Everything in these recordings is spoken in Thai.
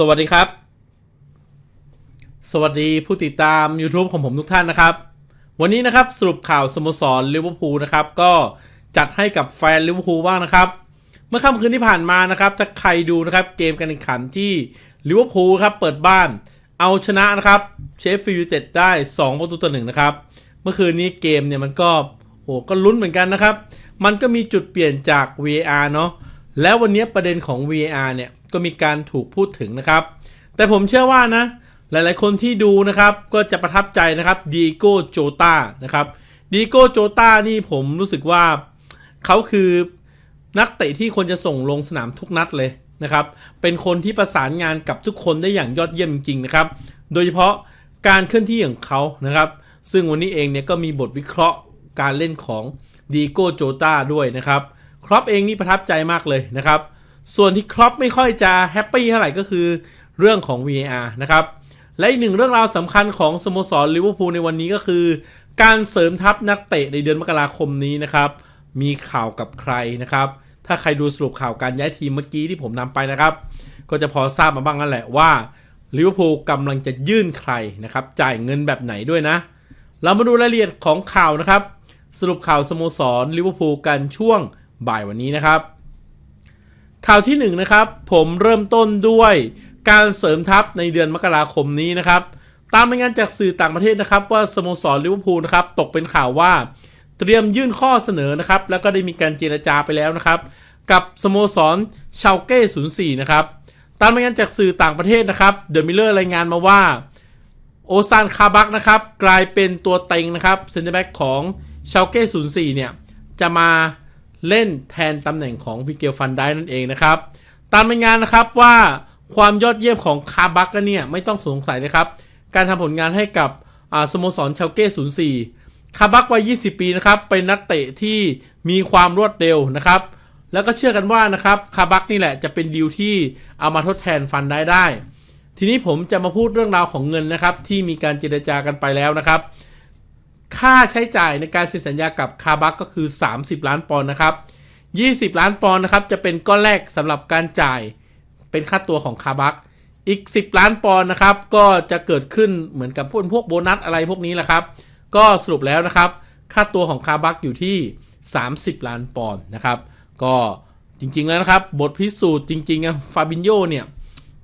สวัสดีครับ สวัสดีผู้ติดตาม YouTube ของผมทุกท่านนะครับ วันนี้นะครับสรุปข่าวสโมสรลิเวอร์พูลนะครับ ก็จัดให้กับแฟนลิเวอร์พูลบ้างนะครับ เมื่อค่ำคืนที่ผ่านมานะครับ ถ้าใครดูนะครับเกมการแข่งขันที่ลิเวอร์พูลครับเปิดบ้านเอาชนะนะครับเชฟฟิลด์ยูเต็ดได้ 2 ประตูต่อหนึ่งนะครับ เมื่อคืนนี้เกมเนี่ยมันก็โอ้ก็ลุ้นเหมือนกันนะครับ มันก็มีจุดเปลี่ยนจาก VAR เนาะแล้ววันนี้ประเด็นของ VAR เนี่ย ก็มีการถูกพูดถึงนะครับ แต่ผมเชื่อว่านะ หลายๆ คนที่ดูนะครับ ก็จะประทับใจนะครับดีโก้โจตานะครับดีโก้โจตานี่ผมรู้สึกว่าเขาคือนักเตะที่ควรจะส่งลงสนามทุกนัดเลยนะครับ เป็นคนที่ประสานงานกับทุกคนได้อย่างยอดเยี่ยมจริงๆนะครับ โดยเฉพาะการเคลื่อนที่ของเขานะครับ ซึ่งวันนี้เองเนี่ยก็มีบทวิเคราะห์การเล่นของดีโก้โจตาด้วยนะครับ ครอปเองนี่ประทับใจมากเลยนะครับ ส่วนที่ครอปไม่ค่อยจะแฮปปี้เท่าไหร่ก็คือเรื่องของ VAR นะครับ และอีกหนึ่งเรื่องราวสำคัญของสโมสรลิเวอร์พูลในวันนี้ก็คือ การเสริมทัพนักเตะในเดือนมกราคมนี้นะครับ มีข่าวกับใครนะครับ ถ้าใครดูสรุปข่าวการย้ายทีมเมื่อกี้ที่ผมนำไปนะครับ ก็จะพอทราบมาบ้างนั่นแหละว่าลิเวอร์พูลกำลังจะยื่นใครนะครับ จ่ายเงินแบบไหนด้วยนะ เรามาดูรายละเอียดของข่าวนะครับ สรุปข่าวสโมสรลิเวอร์พูลกันช่วงบ่ายวันนี้นะครับ ข่าวที่1นนะครับผมเริ่มต้นด้วยการเสริมทัพในเดือนมกราคมนี้นะครับ ตามรายงานจากสื่อต่างประเทศนะครับ ว่าสโมสรลิเวอร์พูลนะครับตกเป็นข่าวว่า เตรียมยื่นข้อเสนอนะครับ แล้วก็ได้มีการเจรจาไปแล้วนะครับ กับสโมสรชาวเก้04นย์สี่นะครับตามรายงานจากสื่อต่างประเทศนะครับเดอะมิลเลอร์รายงานมาว่าโอซานคาบักนะครับกลายเป็นตัวเต็งนะครับเซนเตอร์แบ็กของชาวเก้04เนี่ยจะมา เล่นแทนตำแหน่งของวิเกลฟันได้นั่นเองนะครับ ตามรายงานนะครับว่าความยอดเยี่ยมของคาบักก็เนี่ยไม่ต้องสงสัยนะครับ การทำผลงานให้กับสโมสรเชาวเก้04 คาบักวัย 20 ปีนะครับ เป็นนักเตะที่มีความรวดเร็วนะครับ แล้วก็เชื่อกันว่านะครับคาบักนี่แหละจะเป็นดีลที่เอามาทดแทนฟันได้ได้ ทีนี้ผมจะมาพูดเรื่องราวของเงินนะครับ ที่มีการเจรจากันไปแล้วนะครับ ค่าใช้จ่ายในการเซ็นสัญญากับคาบักก็คือ 30 ล้านปอนด์นะครับ 20 ล้านปอนด์นะครับ จะเป็นก้อนแรกสำหรับการจ่ายเป็นค่าตัวของคาบัก อีก 10 ล้านปอนด์นะครับ ก็จะเกิดขึ้นเหมือนกับพวกพวกโบนัสอะไรพวกนี้แหละครับ ก็สรุปแล้วนะครับ ค่าตัวของคาบักอยู่ที่ 30 ล้านปอนด์นะครับ ก็จริงๆแล้วนะครับ บทพิสูจน์จริงๆอะฟาบินโยเนี่ย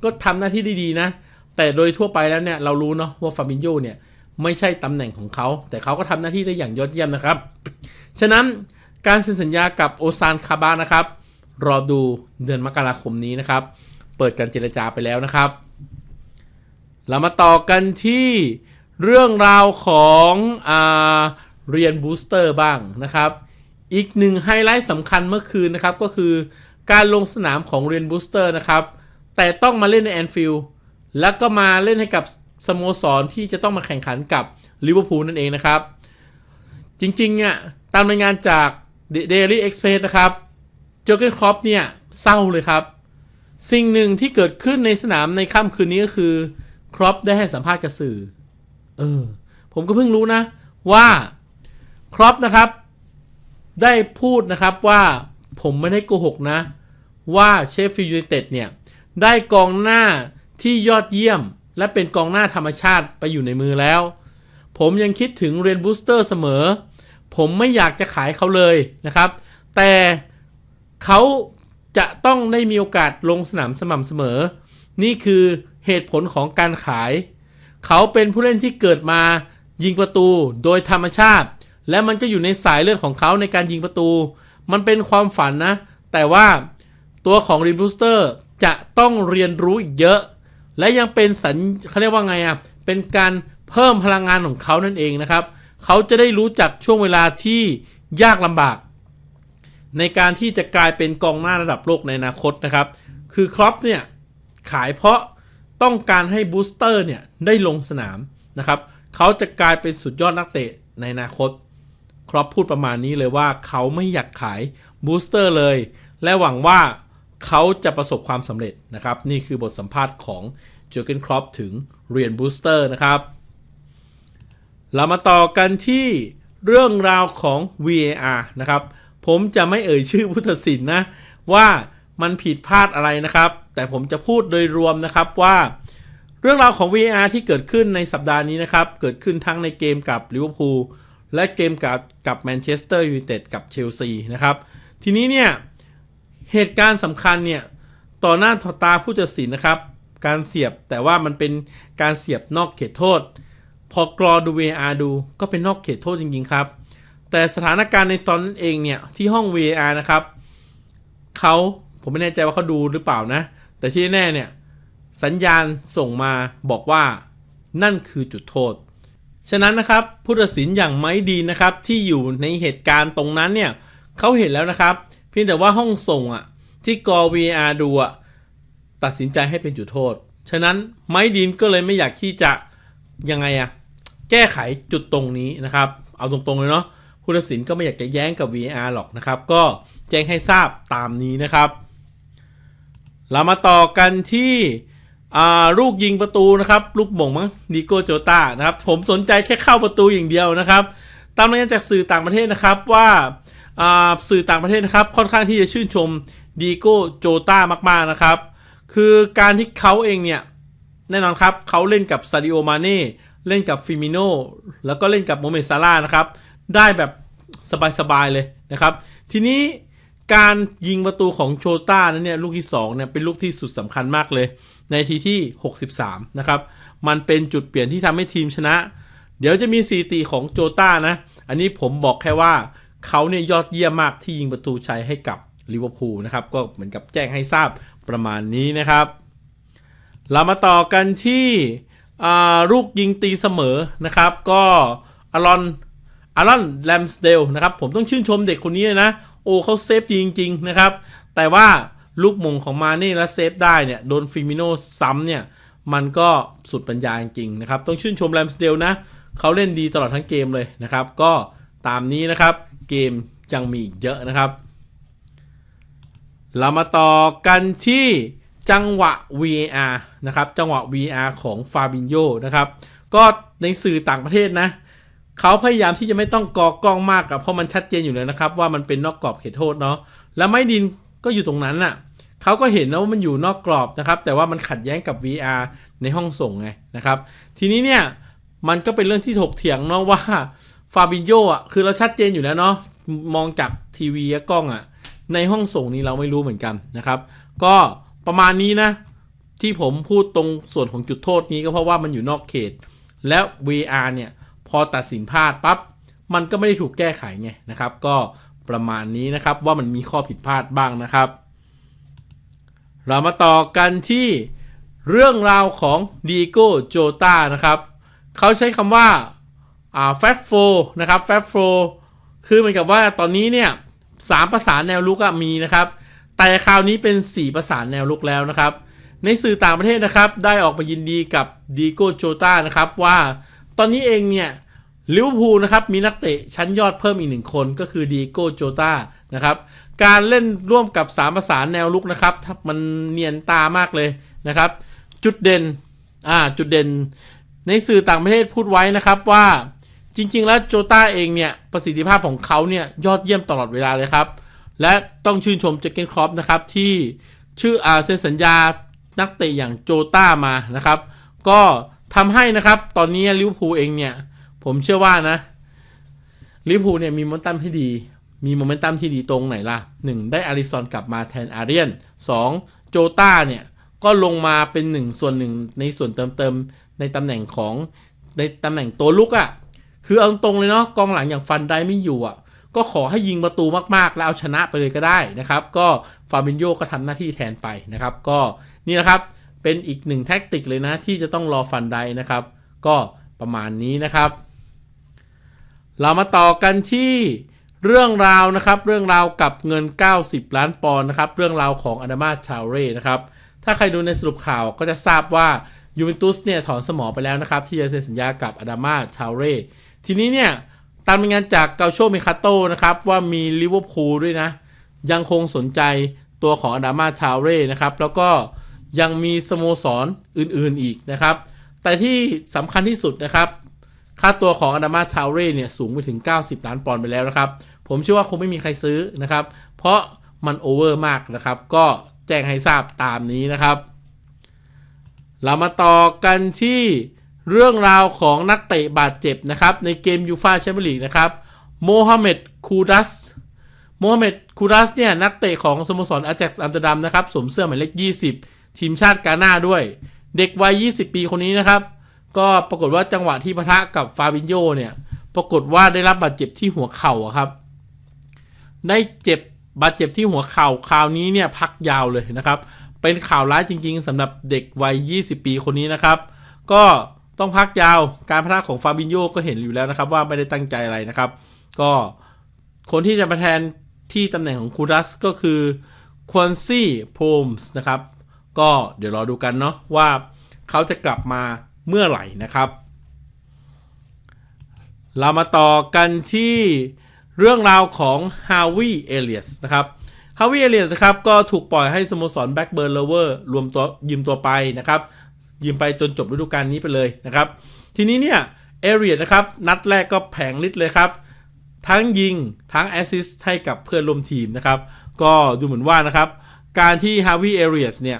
ก็ทำหน้าที่ได้ดีนะ แต่โดยทั่วไปแล้วเนี่ยเรารู้เนาะว่าฟาบินโยเนี่ย ไม่ใช่ตำแหน่งของเขา แต่เขาก็ทำหน้าที่ได้อย่างยอดเยี่ยมนะครับ ฉะนั้นการเซ็นสัญญากับโอซานคาบานะครับ รอดูเดือนมกราคมนี้นะครับ เปิดการเจรจาไปแล้วนะครับ เรามาต่อกันที่เรื่องราวของอเรียนบูสเตอร์บ้างนะครับ อีกหนึ่งไฮไลท์สำคัญเมื่อคืนนะครับ ก็คือการลงสนามของเรียนบูสเตอร์นะครับ แต่ต้องมาเล่นในแอนฟิลด์แล้วก็มาเล่นให้กับ สโมสรที่จะต้องมาแข่งขันกับลิเวอร์พูลนั่นเองนะครับ จริงๆเนี่ยตามรายงานจาก Daily Express นะครับโจเกนครอปเนี่ยเศร้าเลยครับ สิ่งหนึ่งที่เกิดขึ้นในสนามในค่ำคืนนี้ก็คือครอปได้ให้สัมภาษณ์กับสื่อ เออ ผมก็เพิ่งรู้นะ ว่าครอปนะครับ ได้พูดนะครับว่าผมไม่ได้โกหกนะ ว่าเชฟฟิลด์ยูไนเต็ดเนี่ย ได้กองหน้าที่ยอดเยี่ยม และเป็นกองหน้าธรรมชาติไปอยู่ในมือแล้ว ผมยังคิดถึงเรนบูสเตอร์เสมอ ผมไม่อยากจะขายเขาเลยนะครับ แต่เขาจะต้องได้มีโอกาสลงสนามสม่ำเสมอ นี่คือเหตุผลของการขาย เขาเป็นผู้เล่นที่เกิดมายิงประตูโดยธรรมชาติ และมันก็อยู่ในสายเลือดของเขาในการยิงประตู มันเป็นความฝันนะ แต่ว่าตัวของรินบูสเตอร์จะต้องเรียนรู้อีกเยอะ และยังเป็นสัญเขาเรียกว่าไงอะเป็นการเพิ่มพลังงานของเขานั่นเองนะครับ เขาจะได้รู้จักช่วงเวลาที่ยากลำบาก ในการที่จะกลายเป็นกองหน้าระดับโลกในอนาคตนะครับ คือครอปเนี่ยขายเพราะต้องการให้บูสเตอร์เนี่ยได้ลงสนามนะครับ เขาจะกลายเป็นสุดยอดนักเตะในอนาคต ครอปพูดประมาณนี้เลยว่าเขาไม่อยากขายบูสเตอร์เลย และหวังว่า เขาจะประสบความสำเร็จนะครับ นี่คือบทสัมภาษณ์ของเจอร์เกนครอปถึงเรียนบูสเตอร์นะครับ เรามาต่อกันที่เรื่องราวของ VAR นะครับ ผมจะไม่เอ่ยชื่อผู้ตัดสินนะ ว่ามันผิดพลาดอะไรนะครับ แต่ผมจะพูดโดยรวมนะครับว่า เรื่องราวของ VAR ที่เกิดขึ้นในสัปดาห์นี้นะครับ เกิดขึ้นทั้งในเกมกับลิเวอร์พูลและเกมกับกับแมนเชสเตอร์ยูไนเต็ดกับเชลซีนะครับ ทีนี้เนี่ย เหตุการณ์สำคัญเนี่ยต่อหน้าต่อตาผู้ตัดสินนะครับ การเสียบแต่ว่ามันเป็นการเสียบนอกเขตโทษ พอกรอดู VAR ดูก็เป็นนอกเขตโทษจริงๆครับ แต่สถานการณ์ในตอนนั้นเองเนี่ยที่ห้อง VAR นะครับเขาผมไม่แน่ใจว่าเขาดูหรือเปล่านะ แต่ที่แน่เนี่ยสัญญาณส่งมาบอกว่านั่นคือจุดโทษ ฉะนั้นนะครับผู้ตัดสินอย่างไม้ดีนะครับที่อยู่ในเหตุการณ์ตรงนั้นเนี่ยเขาเห็นแล้วนะครับ พียงแต่ว่าห้องส่งอะ ที่กอ VR ดูอะ ตัดสินใจให้เป็นจุดโทษ ฉะนั้นไม้ดินก็เลยไม่อยากที่จะยังไงอะแก้ไขจุดตรงนี้นะครับ เอาตรงๆเลยเนาะผู้ตัดสินก็ไม่อยากจะแย้งกับ VR หรอกนะครับ ก็แจ้งให้ทราบตามนี้นะครับ เรามาต่อกันที่ลูกยิงประตูนะครับ ลูกหม่งมั้งดิโก้โจตานะครับ ผมสนใจแค่เข้าประตูอย่างเดียวนะครับ ตามรายงานจากสื่อต่างประเทศนะครับว่าสื่อต่างประเทศนะครับค่อนข้างที่จะชื่นชมดิโก้โจตามากๆนะครับ คือการที่เขาเองเนี่ยแน่นอนครับเขาเล่นกับซาดิโอมาเน่เล่นกับฟิมิโนแล้วก็เล่นกับโมเมซาร่านะครับได้แบบสบายๆเลยนะครับ ทีนี้การยิงประตูของโชต้านั้นเนี่ยลูกที่2เนี่ยเป็นลูกที่สุดสำคัญมากเลย ในทีที่ 63 นะครับ มันเป็นจุดเปลี่ยนที่ทำให้ทีมชนะ เดี๋ยวจะมีสถิติของโจต้านะ อันนี้ผมบอกแค่ว่าเขาเนี่ยยอดเยี่ยมมากที่ยิงประตูชัยให้กับลิเวอร์พูลนะครับ ก็เหมือนกับแจ้งให้ทราบประมาณนี้นะครับ เรามาต่อกันที่ลูกยิงตีเสมอนะครับ ก็อารอนอารอนแลมสเดลนะครับ ผมต้องชื่นชมเด็กคนนี้นะ โอ้เขาเซฟดีจริง ๆ นะครับ แต่ว่าลูกมงของมาเน่และเซฟได้เนี่ย โดนฟิมิโนซ้ำเนี่ย มันก็สุดปัญญาจริงๆนะครับ ต้องชื่นชมแลมสเดลนะ เขาเล่นดีตลอดทั้งเกมเลยนะครับ ก็ตามนี้นะครับเกมยังมีอีกเยอะนะครับ เรามาต่อกันที่จังหวะ VAR นะครับ จังหวะ VAR ของฟาบินโยนะครับ ก็ในสื่อต่างประเทศนะเขาพยายามที่จะไม่ต้องกอกล้องมากกับเพราะมันชัดเจนอยู่เลยนะครับ ว่ามันเป็นนอกกรอบเขตโทษเนาะแล้วไม่ดินก็อยู่ตรงนั้นน่ะเขาก็เห็นนะว่ามันอยู่นอกกรอบนะครับ แต่ว่ามันขัดแย้งกับ VR ในห้องส่งไงนะครับ ทีนี้เนี่ย มันก็เป็นเรื่องที่ถกเถียงเนาะว่าฟาบินโยอะคือเราชัดเจนอยู่แล้วเนาะมองจากทีวีกล้องอะ ในห้องส่งนี้เราไม่รู้เหมือนกันนะครับ ก็ประมาณนี้นะ ที่ผมพูดตรงส่วนของจุดโทษนี้ก็เพราะว่ามันอยู่นอกเขต แล้ว VR เนี่ย พอตัดสินพลาดปั๊บมันก็ไม่ได้ถูกแก้ไขไงนะครับ ก็ประมาณนี้นะครับว่ามันมีข้อผิดพลาดบ้างนะครับ เรามาต่อกันที่เรื่องราวของดีโก้โจตานะครับ เขาใช้คำว่าอ่าแฟตโฟนะครับแฟตโฟคือเหมือนกับว่าตอนนี้เนี่ยสามประสาแนวลุกมีนะครับ แต่คราวนี้เป็น4ประสาแนวลุกแล้วนะครับ ในสื่อต่างประเทศนะครับ ได้ออกมายินดีกับดีโก้โจตานะครับว่าตอนนี้เองเนี่ยลิเวอร์พูลนะครับมีนักเตะชั้นยอดเพิ่มอีกหนึ่งคนก็คือดีโก้โจตานะครับการเล่นร่วมกับ3ประสานแนวลุกนะครับมันเนียนตามากเลยนะครับ จุดเด่นอ่าจุดเด่น ในสื่อต่างประเทศพูดไว้นะครับว่าจริง ๆ แล้วโจต้าเองเนี่ยประสิทธิภาพของเขาเนี่ยยอดเยี่ยมตลอดเวลาเลยครับ และต้องชื่นชมเจเกนครอปนะครับที่ชื่ออาเซ็นสัญญานักเตะอย่างโจต้ามานะครับ ก็ทำให้นะครับตอนนี้ลิเวอร์พูลเองเนี่ย ผมเชื่อว่านะลิเวอร์พูลเนี่ยมีโมเมนตัมที่ดี มีโมเมนตัมที่ดีตรงไหนล่ะ 1. ได้อาริซอนกลับมาแทนอาเรียน 2. โจต้าเนี่ย ก็ลงมาเป็นหนึ่งส่วนหนึ่งในส่วนเติมเติมในตำแหน่งของในตำแหน่งตัวลุกอะ่ะคือเอาตรงเลยเนาะกองหลังอย่างฟันได้ไม่อยู่อะ่ะก็ขอให้ยิงประตูมากๆ แล้วเอาชนะไปเลยก็ได้นะครับ ก็ฟาบินโยก็ทำหน้าที่แทนไปนะครับ ก็นี่นะครับเป็นอีกหนึ่งแท็กติกเลยนะ ที่จะต้องรอฟันไดนะครับ ก็ประมาณนี้นะครับ เรามาต่อกันที่เรื่องราวนะครับ เรื่องราวกับเงิน 90 ล้านปอนด์นะครับ เรื่องราวของอนามาชาวเร่นะครับ ถ้าใครดูในสรุปข่าวก็จะทราบว่ายูเวนตุสเนี่ยถอนสมอไปแล้วนะครับ ที่จะเซ็นสัญญากับอนามาชาวเร่ ทีนี้เนี่ย ตามรายงานจากเกาโชเมคาโตนะครับ ว่ามีลิเวอร์พูลด้วยนะ ยังคงสนใจตัวของอนามาชาวเร่นะครับ แล้วก็ยังมีสโมสรอื่นๆอีกนะครับ แต่ที่สำคัญที่สุดนะครับ ค่าตัวของอนามาชาวเร่เนี่ยสูงไปถึง 90 ล้านปอนด์ไปแล้วนะครับ ผมเชื่อว่าคงไม่มีใครซื้อนะครับ เพราะมันโอเวอร์มากนะครับ ก็ แจ้งให้ทราบตามนี้นะครับ เรามาต่อกันที่เรื่องราวของนักเตะบาดเจ็บนะครับ ในเกมยูฟาแชมเปี้ยนลีกนะครับโมฮัมเหม็ดคูดัสโมฮัมเหม็ดคูดัสเนี่ยนักเตะของสโมสรอาแจ็กซ์อัมสเตอร์ดัมนะครับสวมเสื้อหมายเลข 20 ทีมชาติกาหน้าด้วย เด็กวัย 20 ปีคนนี้นะครับ ก็ปรากฏว่าจังหวะที่ปะทะกับฟาบินโยเนี่ย ปรากฏว่าได้รับบาดเจ็บที่หัวเข่าครับ ได้เจ็บ บาดเจ็บที่หัวเข่าคราวนี้เนี่ยพักยาวเลยนะครับ เป็นข่าวร้ายจริงๆสำหรับเด็กวัย 20 ปีคนนี้นะครับ ก็ต้องพักยาวการพะทะของฟาบินโยก็เห็นอยู่แล้วนะครับ ว่าไม่ได้ตั้งใจอะไรนะครับ ก็คนที่จะมาแทนที่ตำแหน่งของคูรัสก็คือควอนซี่โพมส์นะครับ ก็เดี๋ยวรอดูกันเนาะว่าเขาจะกลับมาเมื่อไหร่นะครับ เรามาต่อกันที่ เรื่องราวของฮาวิเอเลียสนะครับฮาวิเอเลียสครับก็ถูกปล่อยให้สโมสรแบ็กเบิร์นเลเวอร์รวมตัวยืมตัวไปนะครับ ยืมไปจนจบฤดูกาลนี้ไปเลยนะครับ ทีนี้เนี่ยเอเรียนะครับ นัดแรกก็แผงฤทธิ์เลยครับ ทั้งยิงทั้งแอสซิสต์ให้กับเพื่อนร่วมทีมนะครับ ก็ดูเหมือนว่านะครับ การที่ฮาวิเอเรียสเนี่ย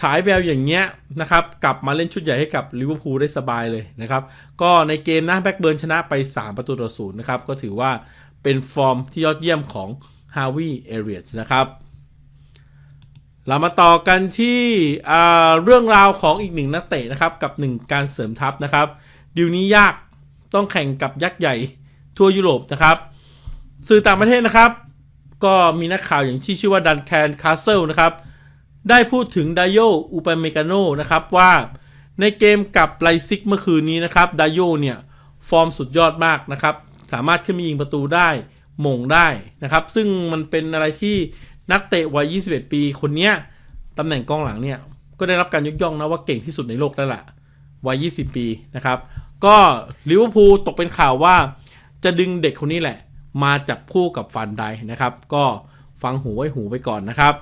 ฉายแววอย่างเงี้ยนะครับกลับมาเล่นชุดใหญ่ให้กับลิเวอร์พูลได้สบายเลยนะครับ ก็ในเกมนะแบ็กเบิร์นชนะไป 3 ประตูต่อศูนย์นะครับ ก็ถือว่าเป็นฟอร์มที่ยอดเยี่ยมของฮาวิเอเรียสนะครับเรามาต่อกันที่เรื่องราวของอีกหนึ่งนักเตะนะครับ กับหนึ่งการเสริมทัพนะครับดิวนี้ยากต้องแข่งกับยักษ์ใหญ่ทั่วยุโรปนะครับ สื่อต่างประเทศนะครับ ก็มีนักข่าวอย่างที่ชื่อว่าดันแคนคาสเซิลนะครับ ได้พูดถึงไดโยอูปาเมกาโนนะครับว่าในเกมกับไลซิกเมื่อคืนนี้นะครับไดโยเนี่ยฟอร์มสุดยอดมากนะครับ สามารถขึ้นมายิงประตูได้หม่งได้นะครับ ซึ่งมันเป็นอะไรที่นักเตะวัย 21 ปีคนนี้ตำแหน่งกองหลังเนี่ย ก็ได้รับการยกย่องนะว่าเก่งที่สุดในโลกแล้วล่ะวัย 20 ปีนะครับ ก็ลิเวอร์พูลตกเป็นข่าวว่า จะดึงเด็กคนนี้แหละ มาจับคู่กับฟันไดนะครับ ก็ฟังหูไว้หูไปก่อนนะครับ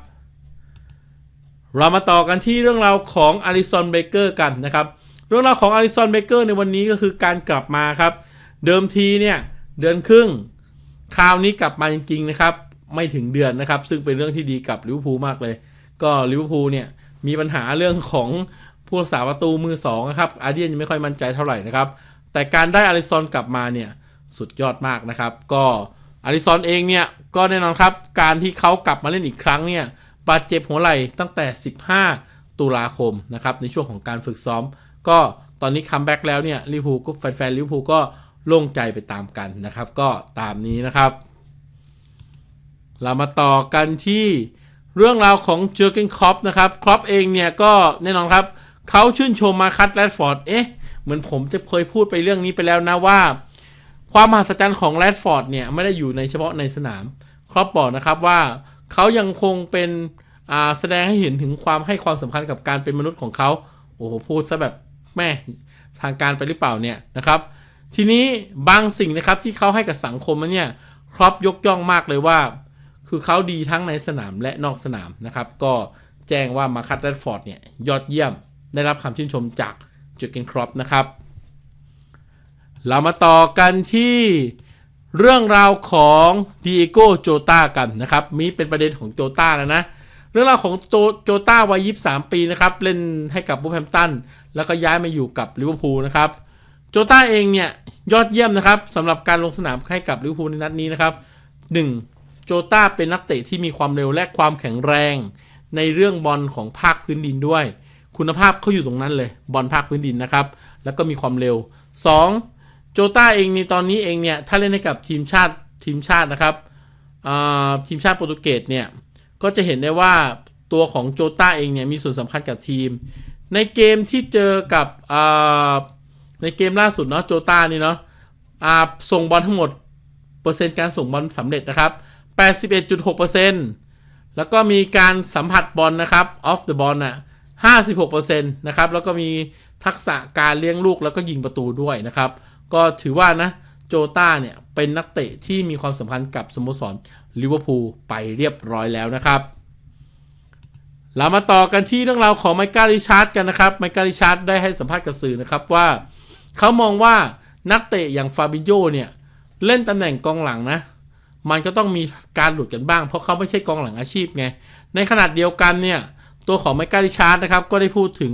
เรามาต่อกันที่เรื่องราวของอาริสันเบเกอร์กันนะครับ เรื่องราวของอาริสันเบเกอร์ในวันนี้ก็คือการกลับมาครับ เดิมทีเนี่ยเดือนครึ่ง คราวนี้กลับมาจริงๆนะครับ ไม่ถึงเดือนนะครับ ซึ่งเป็นเรื่องที่ดีกับลิเวอร์พูลมากเลย ก็ลิเวอร์พูลเนี่ยมีปัญหาเรื่องของผู้รักษาประตูมือสองนะครับ อาเดียนยังไม่ค่อยมั่นใจเท่าไหร่นะครับ แต่การได้อาริซอนกลับมาเนี่ยสุดยอดมากนะครับ ก็อาริซอนเองเนี่ยก็แน่นอนครับ การที่เขากลับมาเล่นอีกครั้งเนี่ย บาดเจ็บหัวไหล่ตั้งแต่ 15 ตุลาคมนะครับในช่วงของการฝึกซ้อม ก็ตอนนี้คัมแบ็กแล้วเนี่ยลิเวอร์พูลก็แฟนๆลิเวอร์พูลก็โล่งใจไปตามกันนะครับ ก็ตามนี้นะครับ เรามาต่อกันที่เรื่องราวของเจอร์เกนครอปนะครับครอปเองเนี่ยก็แน่นอนครับเขาชื่นชมมาคัตแรดฟอร์ดเอ๊ะเหมือนผมจะเคยพูดไปเรื่องนี้ไปแล้วนะว่า ความมหัศจรรย์ของแรดฟอร์ดเนี่ยไม่ได้อยู่ในเฉพาะในสนามครอปบอกนะครับว่า เขายังคงเป็นแสดงให้เห็นถึงความให้ความสำคัญกับการเป็นมนุษย์ของเขาโอ้โหพูดซะแบบแม่ทางการไปหรือเปล่าเนี่ยนะครับ ทีนี้บางสิ่งนะครับที่เขาให้กับสังคมเนี่ยครอปยกย่องมากเลยว่า คือเขาดีทั้งในสนามและนอกสนามนะครับ ก็แจ้งว่ามาคัตแรดฟอร์ดเนี่ยยอดเยี่ยมได้รับคำชื่นชมจากจูเกนครอปนะครับ เรามาต่อกันที่ เรื่องราวของดีเอโกโจตากันนะครับมีเป็นประเด็นของโจตาแล้วนะ เรื่องราวของโจโจตาวัย 23 ปีนะครับ เล่นให้กับบูแฮมตัน แล้วก็ย้ายมาอยู่กับลิเวอร์พูลนะครับ โจตาเองเนี่ยยอดเยี่ยมนะครับสำหรับการลงสนามให้กับลิเวอร์พูลในนัดนี้นะครับ 1. โจตาเป็นนักเตะที่มีความเร็วและความแข็งแรง ในเรื่องบอลของภาคพื้นดินด้วย คุณภาพเขาอยู่ตรงนั้นเลยบอลภาคพื้นดินนะครับ แล้วก็มีความเร็ว 2. โจต้าเองในตอนนี้เองเนี่ย ถ้าเล่นให้กับทีมชาติทีมชาตินะครับทีมชาติโปรตุเกสเนี่ย ก็จะเห็นได้ว่าตัวของโจต้าเองเนี่ย มีส่วนสำคัญกับทีม ในเกมที่เจอกับในเกมล่าสุดเนาะโจต้านี่เนาะส่งบอลทั้งหมด เปอร์เซ็นต์การส่งบอลสำเร็จนะครับ 81.6%แล้วก็มีการสัมผัสบอลนะครับ off the ball น่ะ56%นะครับแล้วก็มีทักษะการเลี้ยงลูกแล้วก็ยิงประตูด้วยนะครับ ก็ถือว่านะโจต้าเนี่ยเป็นนักเตะที่มีความสัมพันธ์กับสโมสรลิเวอร์พูลไปเรียบร้อยแล้วนะครับ เรามาต่อกันที่เรื่องราวของไมค์การิชาร์ดกันนะครับ ไมค์การิชาร์ดได้ให้สัมภาษณ์กับสื่อนะครับว่า เขามองว่านักเตะอย่างฟาบิโยเนี่ยเล่นตำแหน่งกองหลังนะ มันก็ต้องมีการหลุดกันบ้าง เพราะเขาไม่ใช่กองหลังอาชีพไง ในขนาดเดียวกันเนี่ยตัวของไมเคิลริชาร์ดนะครับก็ได้พูดถึง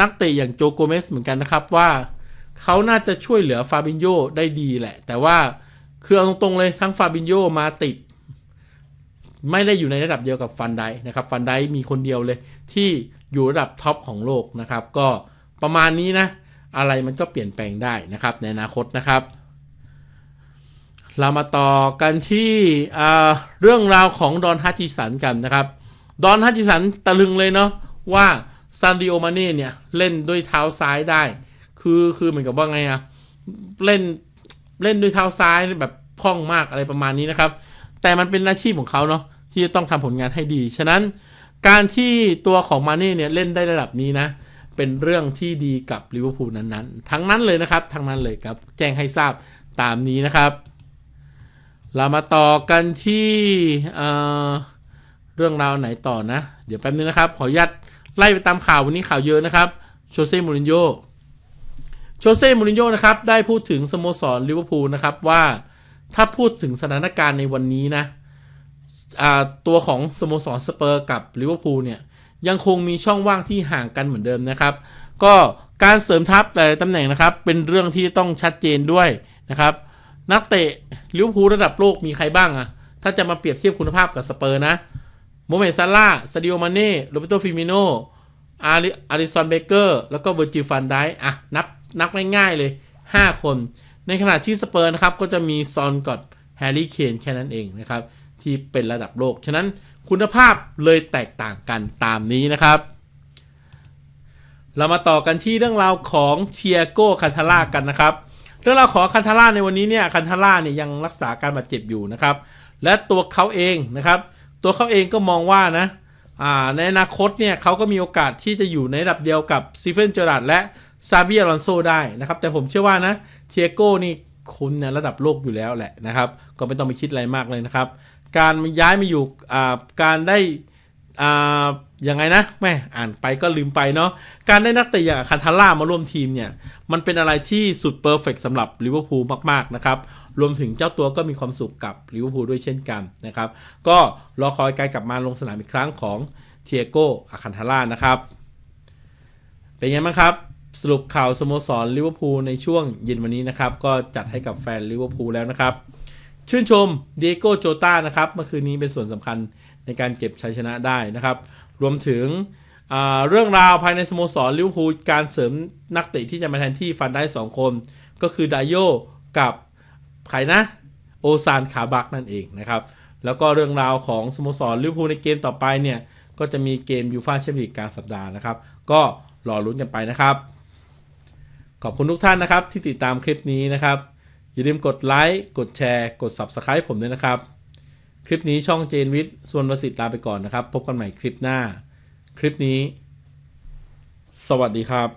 นักเตะอย่างโจโกเมสเหมือนกันนะครับว่า เขาน่าจะช่วยเหลือฟาบินโยได้ดีแหละ แต่ว่าคือเอาตรงๆเลยทั้งฟาบินโยมาติด ไม่ได้อยู่ในระดับเดียวกับฟันไดนะครับฟันไดมีคนเดียวเลย ที่อยู่ระดับท็อปของโลกนะครับ ก็ประมาณนี้นะ อะไรมันก็เปลี่ยนแปลงได้นะครับ ในอนาคตนะครับ เรามาต่อกันที่เรื่องราวของดอนฮัตจิสันกันนะครับ ดอนฮัตจิสันตะลึงเลยเนาะว่าซานดิโอมาเน่เนี่ยเล่นด้วยเท้าซ้ายได้ คือคือเหมือนกับว่าไงอะเล่นเล่นด้วยเท้าซ้ายแบบคล่องมากอะไรประมาณนี้นะครับ แต่มันเป็นอาชีพของเขาเนาะที่จะต้องทำผลงานให้ดี ฉะนั้นการที่ตัวของมาเน่เนี่ยเล่นได้ระดับนี้นะ เป็นเรื่องที่ดีกับลิเวอร์พูลนั้นๆ ทั้งนั้นเลยนะครับ ทั้งนั้นเลยครับ แจ้งให้ทราบตามนี้นะครับ เรามาต่อกันที่เเรื่องราวไหนต่อนะ เดี๋ยวแป๊บนึงนะครับ ขออนุญาตไล่ไปตามข่าววันนี้ข่าวเยอะนะครับ โชเซ่ มูรินโญ่ โชเซ่ มูรินโญ่นะครับ ได้พูดถึงสโมสรลิเวอร์พูลนะครับว่าถ้าพูดถึงสถานการณ์ในวันนี้นะตัวของสโมสรสเปอร์กับลิเวอร์พูลเนี่ยยังคงมีช่องว่างที่ห่างกันเหมือนเดิมนะครับ ก็การเสริมทัพหลายๆตำแหน่งนะครับ เป็นเรื่องที่ต้องชัดเจนด้วยนะครับ นักเตะลิเวอร์พูลระดับโลกมีใครบ้างอะถ้าจะมาเปรียบเทียบคุณภาพกับสเปอร์นะโมเมซาร่าซาดิโอมาเน่โรเบโตฟิมิโนอาริอาริซอนเบเกอร์แล้วก็เวอร์จิลฟันไดอะนับ นับง่ายๆเลย 5 คน ในขณะที่สเปอร์นะครับก็จะมีซอนกับแฮร์รี่เคนแค่นั้นเองนะครับ ที่เป็นระดับโลก ฉะนั้นคุณภาพเลยแตกต่างกันตามนี้นะครับ เรามาต่อกันที่เรื่องราวของเทียโก้คันทาร่ากันนะครับ เรื่องราวของคันทาร่าในวันนี้เนี่ยคันทาร่าเนี่ยยังรักษาการบาดเจ็บอยู่นะครับ และตัวเขาเองนะครับ ตัวเขาเองก็มองว่านะในอนาคตเนี่ยเขาก็มีโอกาสที่จะอยู่ในระดับเดียวกับซีเฟนเจอราร์ดและ ซาบิอลอนโซได้นะครับ แต่ผมเชื่อว่านะเทียโก้นี่คุณเนี่ยระดับโลกอยู่แล้วแหละนะครับ ก็ไม่ต้องไปคิดอะไรมากเลยนะครับ การย้ายมาอยู่การได้อ่ายังไงนะแม่อ่านไปก็ลืมไปเนาะการได้นักเตะอย่างคันทาร่ามาร่วมทีมเนี่ย มันเป็นอะไรที่สุดเพอร์เฟกสำหรับลิเวอร์พูลมากๆนะครับ รวมถึงเจ้าตัวก็มีความสุขกับลิเวอร์พูลด้วยเช่นกันนะครับ ก็รอคอยการกลับมาลงสนามอีกครั้งของเทียโกอาคันทาร่านะครับ เป็นไงบ้างครับ สรุปข่าวสโมสรลิเวอร์พูลในช่วงเย็นวันนี้นะครับ ก็จัดให้กับแฟนลิเวอร์พูลแล้วนะครับ ชื่นชมเดโกโจตานะครับเมื่อคืนนี้เป็นส่วนสำคัญในการเก็บชัยชนะได้นะครับ รวมถึงเรื่องราวภายในสโมสรลิเวอร์พูลการเสริมนักเตะที่จะมาแทนที่ฟันได้ 2 คน ก็คือไดโยกับใครนะ โอซานคาบักนั่นเองนะครับ แล้วก็เรื่องราวของสโมสรลิเวอร์พูลในเกมต่อไปเนี่ย ก็จะมีเกมยูฟ่าแชมเปี้ยนลีกกลางสัปดาห์นะครับ ก็รอลุ้นกันไปนะครับ ขอบคุณทุกท่านนะครับ ที่ติดตามคลิปนี้นะครับ อย่าลืมกดไลค์กดแชร์ กด Subscribe ผมด้วยนะครับ คลิปนี้ช่องเจนวิทย์ส่วนประสิทธิ์ลาไปก่อนนะครับ พบกันใหม่คลิปหน้า คลิปนี้ สวัสดีครับ